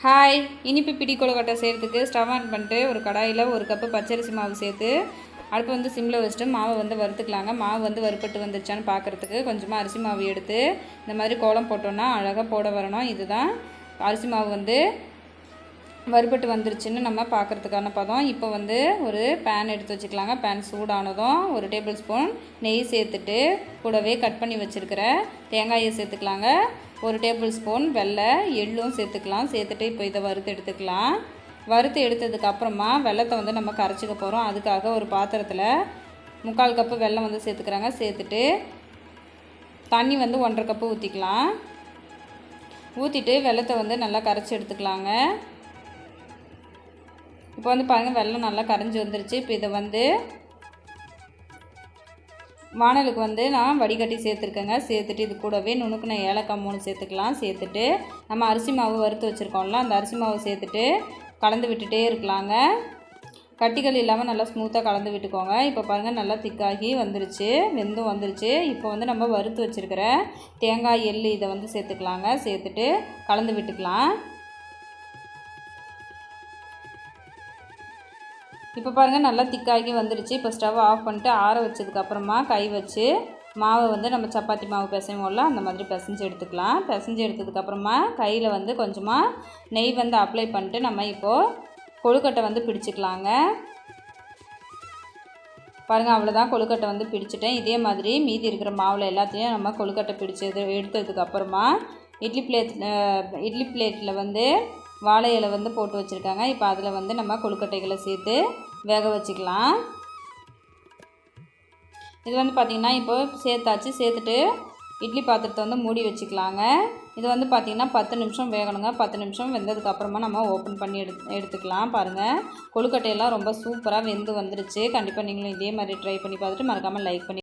Hi இனிப்பு பிடி கொழுக்கட்டை செய்கிறதுக்கு ஸ்டவ் ஆன் பண்ணிட்டு ஒரு கடாயில் ஒரு கப்பு பச்சரிசி மாவு சேர்த்து அடுப்பு வந்து சிம்மில் வச்சுட்டு மாவை வந்து வறுத்துக்கலாங்க. மாவு வந்து வறுப்பட்டு வந்துருச்சான்னு பார்க்குறதுக்கு கொஞ்சமாக அரிசி மாவு எடுத்து இந்த மாதிரி கோலம் போட்டோன்னா அழகாக போட வரணும். இதுதான் அரிசி மாவு வந்து வறுபட்டு வந்துருச்சுன்னு நம்ம பார்க்குறதுக்கான பதம். இப்போ வந்து ஒரு பேன் எடுத்து வச்சுக்கலாங்க. பேன் சூடானதும் ஒரு டேபிள் ஸ்பூன் நெய் சேர்த்துட்டு கூடவே கட் பண்ணி வச்சுருக்கிற தேங்காயை சேர்த்துக்கலாங்க. ஒரு டேபிள் ஸ்பூன் வெள்ளை எள்ளும் சேர்த்துக்கலாம். சேர்த்துட்டு இப்போ இதை வறுத்து எடுத்துக்கலாம். வறுத்து எடுத்ததுக்கப்புறமா வெள்ளத்தை வந்து நம்ம கரைச்சிக்க போகிறோம் அதுக்காக ஒரு பாத்திரத்தில் முக்கால் கப்பு வெள்ளம் வந்து சேர்த்துக்கிறாங்க. சேர்த்துட்டு தண்ணி வந்து ஒன்றரை கப்பு ஊற்றிக்கலாம் ஊற்றிட்டு வெள்ளத்தை வந்து நல்லா கரைச்சி எடுத்துக்கலாங்க. இப்போ வந்து பாருங்கள் வெள்ளம் நல்லா கரைஞ்சி வந்துருச்சு. இப்போ இதை வந்து வானலுக்கு வந்து நான் வடிகட்டி சேர்த்துருக்கேங்க. சேர்த்துட்டு இது கூடவே நுணுக்குன ஏலக்காய் மூணு சேர்த்துக்கலாம். சேர்த்துட்டு நம்ம அரிசி மாவு வறுத்து வச்சுருக்கோம்ல அந்த அரிசி மாவு சேர்த்துட்டு கலந்து விட்டுட்டே இருக்கலாங்க. கட்டிகள் இல்லாமல் நல்லா ஸ்மூத்தாக கலந்து விட்டுக்கோங்க. இப்போ பாருங்கள் நல்லா திக்காகி வந்துருச்சு வெந்தும் வந்துருச்சு. இப்போ வந்து நம்ம வறுத்து வச்சுருக்கிற தேங்காய் எள் இதை வந்து சேர்த்துக்கலாங்க. சேர்த்துட்டு கலந்து விட்டுக்கலாம். இப்போ பாருங்கள் நல்லா திக்காகி வந்துடுச்சு. இப்போ ஸ்டவ் ஆஃப் பண்ணிட்டு ஆற வச்சதுக்கப்புறமா கை வச்சு மாவை வந்து நம்ம சப்பாத்தி மாவு பிசைவோம்ல அந்த மாதிரி பிசைஞ்சு எடுத்துக்கலாம். பிசைஞ்சு எடுத்ததுக்கப்புறமா கையில் வந்து கொஞ்சமாக நெய் வந்து அப்ளை பண்ணிட்டு நம்ம இப்போது கொழுக்கட்டை வந்து பிடிச்சிக்கலாங்க. பாருங்கள் அவ்வளோதான் கொழுக்கட்டை வந்து பிடிச்சிட்டேன். இதே மாதிரி மீதி இருக்கிற மாவில் எல்லாத்தையும் நம்ம கொழுக்கட்டை பிடிச்சது எடுத்ததுக்கப்புறமா இட்லி பிளேட் இட்லி பிளேட்டில் வந்து வாழை இலை வந்து போட்டு வச்சுருக்காங்க. இப்போ அதில் வந்து நம்ம கொழுக்கட்டைகளை சேர்த்து வேக வச்சுக்கலாம். இது வந்து பார்த்திங்கன்னா இப்போ சேர்த்தாச்சு. சேர்த்துட்டு இட்லி பாத்திரத்தை வந்து மூடி வச்சுக்கலாங்க. இது வந்து பார்த்திங்கன்னா பத்து நிமிஷம் வேகணுங்க. பத்து நிமிஷம் வெந்ததுக்கப்புறமா நம்ம ஓப்பன் பண்ணி எடு எடுத்துக்கலாம். பாருங்கள் கொழுக்கட்டையெல்லாம் ரொம்ப சூப்பராக வெந்து வந்துருச்சு. கண்டிப்பாக நீங்களும் இதே மாதிரி ட்ரை பண்ணி பார்த்துட்டு மறக்காமல் லைக் பண்ணி